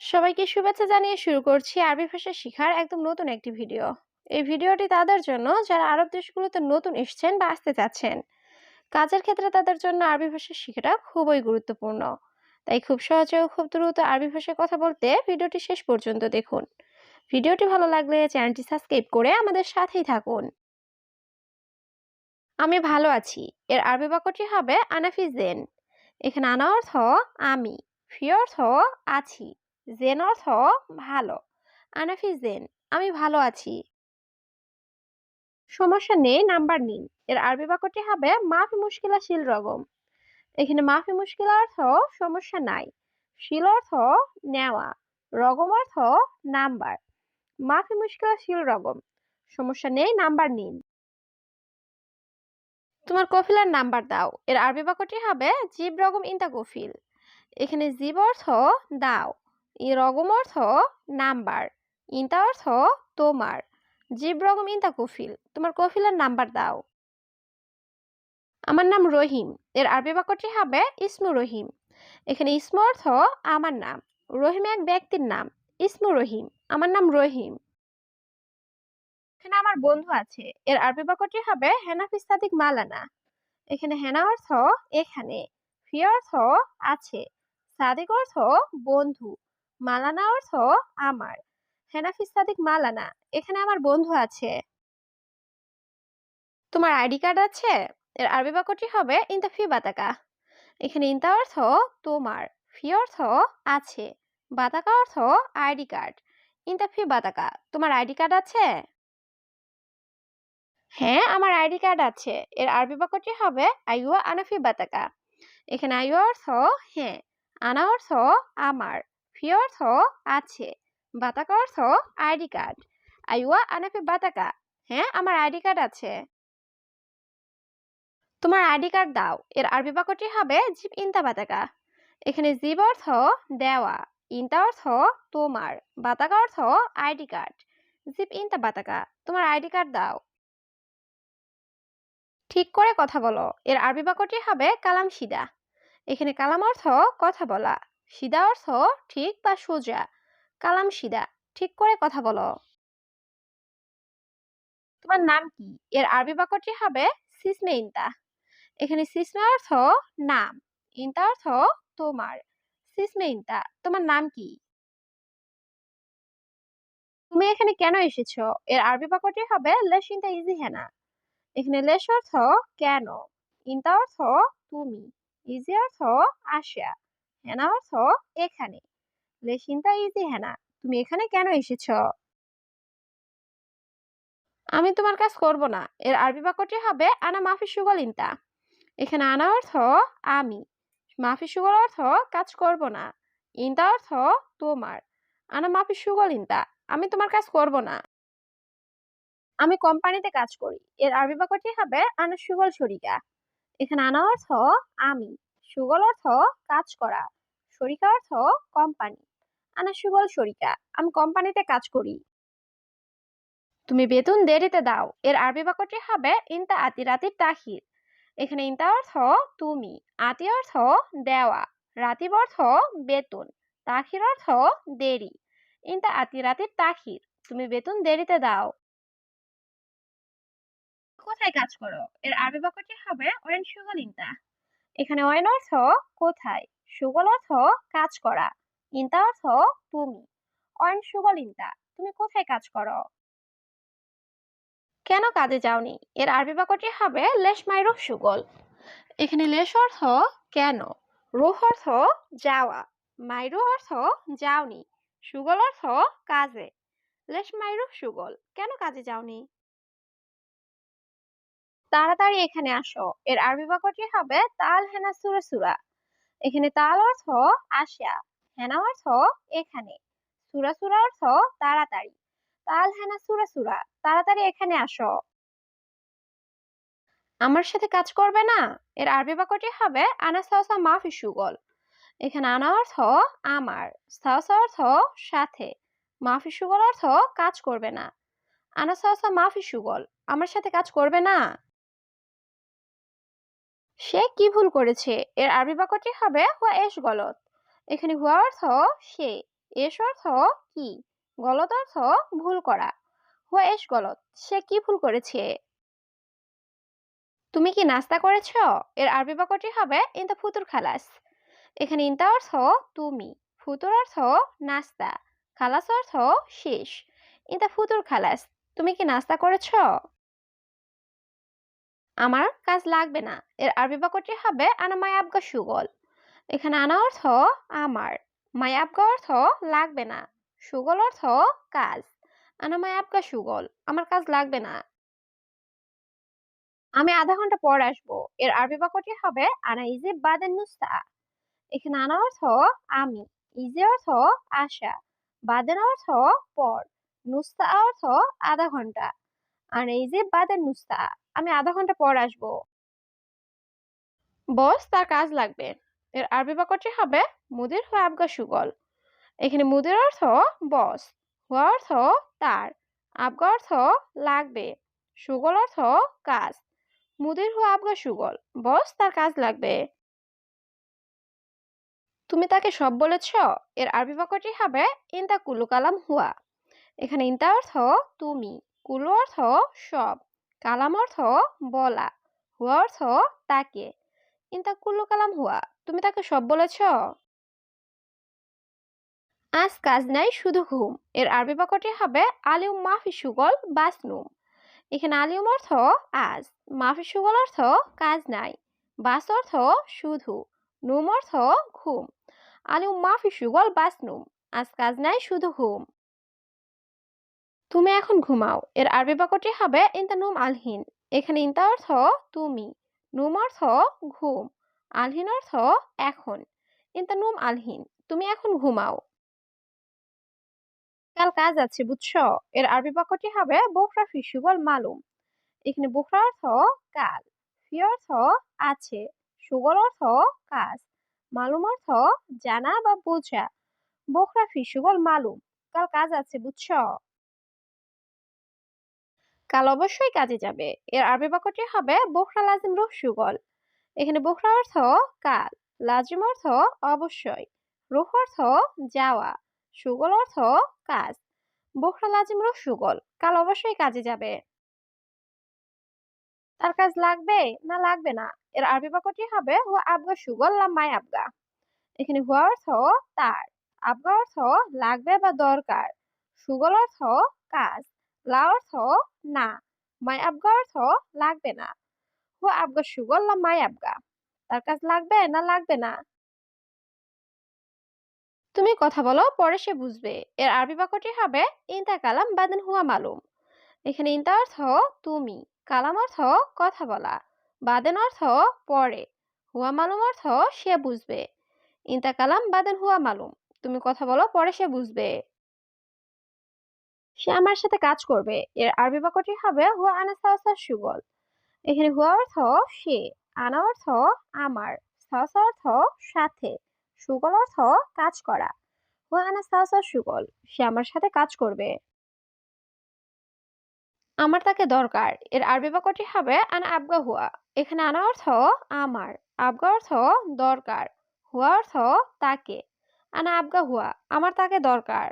সবাইকে শুভেচ্ছা জানিয়ে শুরু করছি আরবি ভাষা শেখার একদম নতুন একটি ভিডিও। এই ভিডিওটি তাদের জন্য, যারা আরব দেশগুলোতে নতুন এসছেন বা আসতে চাচ্ছেন, কাজের ক্ষেত্রে তাদের জন্য আরবি ভাষা শেখাটা খুবই গুরুত্বপূর্ণ। তাই খুব সহজে ও খুব দ্রুত আরবি ভাষায় কথা বলতে ভিডিওটি শেষ পর্যন্ত দেখুন। ভিডিওটি ভালো লাগলে চ্যানেলটি সাবস্ক্রাইব করে আমাদের সাথেই থাকুন। আমি ভালো আছি। এর আরবি বাক্যটি হবে আনাফি জেন এখানে আনা অর্থ আমি, ফি অর্থ আছি। জেন অর্থ ভালো। আনাফি জেন, আমি ভালো আছি। সমস্যা নেই, নাম্বার নিন। এর আরবি বাক্যটি হবে, মাফি মুশকিলা শিল রগম। এখানে মাফি মুশকিলা অর্থ সমস্যা নাই। শিল অর্থ নেওয়া, রগম অর্থ নাম্বার। মাফি মুশকিলা শিল রগম, সমস্যা নেই, নাম্বার নিন। তোমার কফিলার নাম্বার দাও। এর আরবি বাক্যটি হবে, জীব রগম ইন্তা কফিল। এখানে জীব অর্থ দাও। রগম অর্থ নাম্বার, ইন্তা অর্থ তোমার। জীব রগম ইন্তা কফিল, তোমার কফিলার নাম্বার দাও। আমার নাম রহিম, এর আরবি বাক্যটি হবে ইসমু রহিম। এখানে ইসমু অর্থ আমার নাম, রহিম এক ব্যক্তির নাম, ইসমু রহিম, আমার নাম রহিম। এখানে আমার বন্ধু আছে, এর আরবি বাক্যটি হবে হেনাফিস সাদিক মালানা। এখানে হেনা অর্থ এখানে ফি অর্থ আছে, সাদিক অর্থ বন্ধু। মালানা অর্থ আমার। হেনাফিস সাদিক মালানা, এখানে আমার বন্ধু আছে। তোমার আইডি কার্ড আছে? এর আরবি বাক্যটি হবে ইনতা ফি বাতাকা এখানে ইনতা অর্থ তোমার, ফি অর্থ আছে, বাতাকা অর্থ আইডি কার্ড। ইনতা ফি বাতাকা তোমার আইডি কার্ড আছে? হ্যাঁ আমার আইডি কার্ড আছে। এর আরবি বাক্যটি হবে আইওয়া আনাফি বাতাকা এখানে আইওয়া অর্থ হ্যাঁ আনা অর্থ আমার। ফি অর্থ আছে। বাতাকা অর্থ আইডি কার্ড। আইওয়া আনাফি বাতাকা। হ্যাঁ আমার আইডি কার্ড আছে। তোমার আইডি কার্ড দাও। এর আরবি বাক্যটি হবে জিব ইনতা বাতাকা। এখানে জিব অর্থ দেওয়া, ইনতা অর্থ তোমার, বাতাকা অর্থ আইডি কার্ড। জিব ইনতা বাতাকা, তোমার আইডি কার্ড দাও। ঠিক করে কথা বলো। এর আরবি বাক্যটি হবে কালাম সিদা। এখানে কালাম অর্থ কথা বলা। সিদা অর্থ ঠিক বা সোজা? কালাম সিদা, ঠিক করে কথা বলো। তোমার নাম কি? এর আরবি বাক্যটি হবে সিসমে ইনতা। এখানে সিসমে অর্থ নাম, ইনতা অর্থ তোমার। সিসমে ইনতা, তোমার নাম কি? তুমি এখানে কেন এসেছ? এর আরবি বাক্যটি হবে লেশ ইনতা ইজি হেনা। এখানে লেশ অর্থ কেন, ইনতা অর্থ তুমি, ইজি অর্থ আসা হেনা অর্থ এখানে। লেশ ইজি হেনা তুমি এখানে কেন এসেছ? আমি তোমার কাজ করব না। এর আরবি বাক্যটি হবে, আনা মাফি সুগল ইনতা। এখানে আনা অর্থ, আমি। মাফি সুগল অর্থ, কাজ করব না। ইনতা অর্থ, তোমার। আনা মাফি সুগল ইনতা। আমি তোমার কাজ করব না। আমি কোম্পানিতে কাজ করি। এর আরবি বাক্যটি হবে, আনা সুগল শরিকা। এখানে আনা অর্থ, আমি। সুগল অর্থ কাজ করা শরিকা অর্থ কোম্পানি আনা সুগল শরিকা আমি কোম্পানিতে কাজ করি। তুমি বেতন দেরিতে দাও, এর আরবি বাক্যটি হবে ইনতা আতি রাতির তাহির। এখানে ইনতা অর্থ তুমি, আতি অর্থ দেওয়া, রাতিব অর্থ বেতন তাখির অর্থ দেরি। ইনতা আতি রাতির তাখির তুমি বেতন দেরিতে দাও। কোথায় কাজ করো? এর আরবি বাক্যটি হবে ওয়েন সুগল ইনতা। এখানে ওয়েন অর্থ কোথায়? সুগল অর্থ কাজ করা। ইনতা অর্থ তুমি। ওয়েন সুগল ইনতা, তুমি কোথায় কাজ করো? কেন কাজে যাওনি? এর আরবি বাক্যটি হবে, লেশ মাইরুহ সুগল। এখানে লেশ অর্থ কেন? রুহ অর্থ যাওয়া। মাইরু অর্থ যাওনি। সুগল অর্থ কাজে। লেশ মাইরুহ সুগল। কেন কাজে যাওনি? তাড়াতাড়ি এখানে আসো। এর আরবি বাক্যটি হবে তাল হেনা সুরা সুরা। এখানে তাল অর্থ আসা হেনা অর্থ এখানে। সুরা সুরা অর্থ তাড়াতাড়ি। তাল হেনা সুরা সুরা, তাড়াতাড়ি এখানে আসো। আমার সাথে কাজ করবে না? এর আরবি বাক্যটি হবে আনা সাউসা মাফি সুগল। এখানে আনা অর্থ আমার সাউসা অর্থ সাথে। মাফি সুগল অর্থ কাজ করবে না। আনা সাউসা মাফি সুগল, আমার সাথে কাজ করবে না? সে কি ভুল করেছে? এর আরবি বাক্যটি হবে হুয়া এস গলত এখানে হুয়া অর্থ সে, এস অর্থ কি? গলত অর্থ ভুল করা। হুয়া এস গলত সে কি ভুল করেছে? তুমি কি নাস্তা করেছ? এর আরবি বাক্যটি হবে ইনতা ফুতুর খালাস এখানে ইনতা অর্থ তুমি ফুতুর অর্থ নাস্তা খালাস অর্থ শেষ ইনতা ফুতুর খালাস তুমি কি নাস্তা করেছ? আমার কাজ লাগবে না। এর আরবি বাক্যটি হবে, আনা মাই আবগা সুগল। এখানে আনা অর্থ, আমার। মাই আবগা অর্থ, লাগবে না। সুগল অর্থ, কাজ। আনা মাই আবগা সুগল। আমার কাজ লাগবে না। আমি আধা ঘণ্টা পর আসব। এর আরবি বাক্যটি হবে, আনা ইজে বাদেন নুস্তা। এখানে আনা অর্থ, আমি। ইজে অর্থ, আশা। বাদেন অর্থ, পর। নুস্তা অর্থ, আধা ঘণ্টা। আনা ইজে বাদেন নুস্তা। আমি আধা ঘণ্টা পর আসব। বস, তার কাজ লাগবে। এর আরবি বাক্যটি হবে, মুদির হয়ে আবগা সুগল। এখানে মুদির অর্থ, বস হুয়া অর্থ, তার আবগা অর্থ, লাগবে সুগল অর্থ, কাজ মুদির হওয়া আবগা সুগল। বস, তার কাজ লাগবে তুমি তাকে সব বলেছ? এর আরবি বাক্যটি হবে, ইনতা কুলু কালাম হুয়া। এখানে ইনতা অর্থ, তুমি কুলু অর্থ, সব কালাম অর্থ বলা, হুয়া অর্থ তাকে। ইনতা কুল্লু কালাম হুয়া, তুমি তাকে সব বলেছ? আজ কাজ নাই, শুধু ঘুম এর আরবি বাক্যটি হবে আলিউম মাফি সুগল বাসনুম। এখানে আলিউম অর্থ আজ, মাফি সুগল অর্থ কাজ নাই, বাস অর্থ শুধু, নুম অর্থ ঘুম। আলিউম মাফি সুগল বাসনুম, আজ কাজ নাই, শুধু ঘুম তুমি এখন ঘুমাও। এর আরবি বাক্যটি হবে ইনতা নুম আলহিন। এখানে ইনতা অর্থ, তুমি। নুম অর্থ, ঘুম। আলহিন অর্থ, এখন। ইনতা নুম আলহিন, তুমি এখন ঘুমাও। কাল কাজ আছে, বুঝছ? এর আরবি বাক্যটি হবে, বোখরা ফি সুগল মালুম। এখানে বোখরা অর্থ, কাল। ফি অর্থ, আছে। সুগল অর্থ, কাজ। মালুম অর্থ, জানা বা বোঝা। বোখরা ফি সুগল মালুম। কাল কাজ আছে, বুঝছ? কাল অবশ্যই কাজে যাবে। এর আরবি বাক্যটি হবে বোখরা লাজিম রুহ সুগল। এখানে বোখরা অর্থ কাল, লাজিম অর্থ অবশ্যই, রুহ অর্থ যাওয়া, সুগল অর্থ কাজ। বোখরা লাজিম রুহ সুগল, কাল অবশ্যই কাজে যাবে। তার কাজ লাগবে না লাগবে না, এর আরবি বাক্যটি হবে হুয়া আবগা সুগল মাই আবগা। এখানে হুয়া অর্থ তার, আবগা অর্থ লাগবে বা দরকার, সুগল অর্থ কাজ। লা অর্থ না, মাই আবগা অর্থ লাগবে না। হুয়া আবগা সুগল লা মাই আবগা তার কাজ লাগবে না লাগবে না? তুমি কথা বলো, পরে সে বুঝবে। এর আরবি বাক্যটি হবে, ইনতা কালাম বাদেন হুয়া মালুম। এখানে ইনতা অর্থ তুমি, কালাম অর্থ কথা বলা। বাদেন অর্থ পরে, হুয়া মালুম অর্থ সে বুঝবে। ইনতা কালাম বাদেন হুয়া মালুম। তুমি কথা বলো, পরে সে বুঝবে। সে আমার সাথে কাজ করবে। এর আরবি বাক্যটি হবে, হুয়া আনা আনাস্তা সুগল। এখানে হুয়া অর্থ সে, আনা অর্থ আমার সাহসা অর্থ সাথে, সুগল অর্থ কাজ করা। হুয়া আনা আনাস্তা সুগল, সে আমার সাথে কাজ করবে। আমার তাকে দরকার। এর আরবি বাক্যটি হবে, আনা আবগা হুয়া। এখানে আনা অর্থ আমার, আবগা অর্থ দরকার, হুয়া অর্থ তাকে। আনা আবগা হুয়া, আমার তাকে দরকার।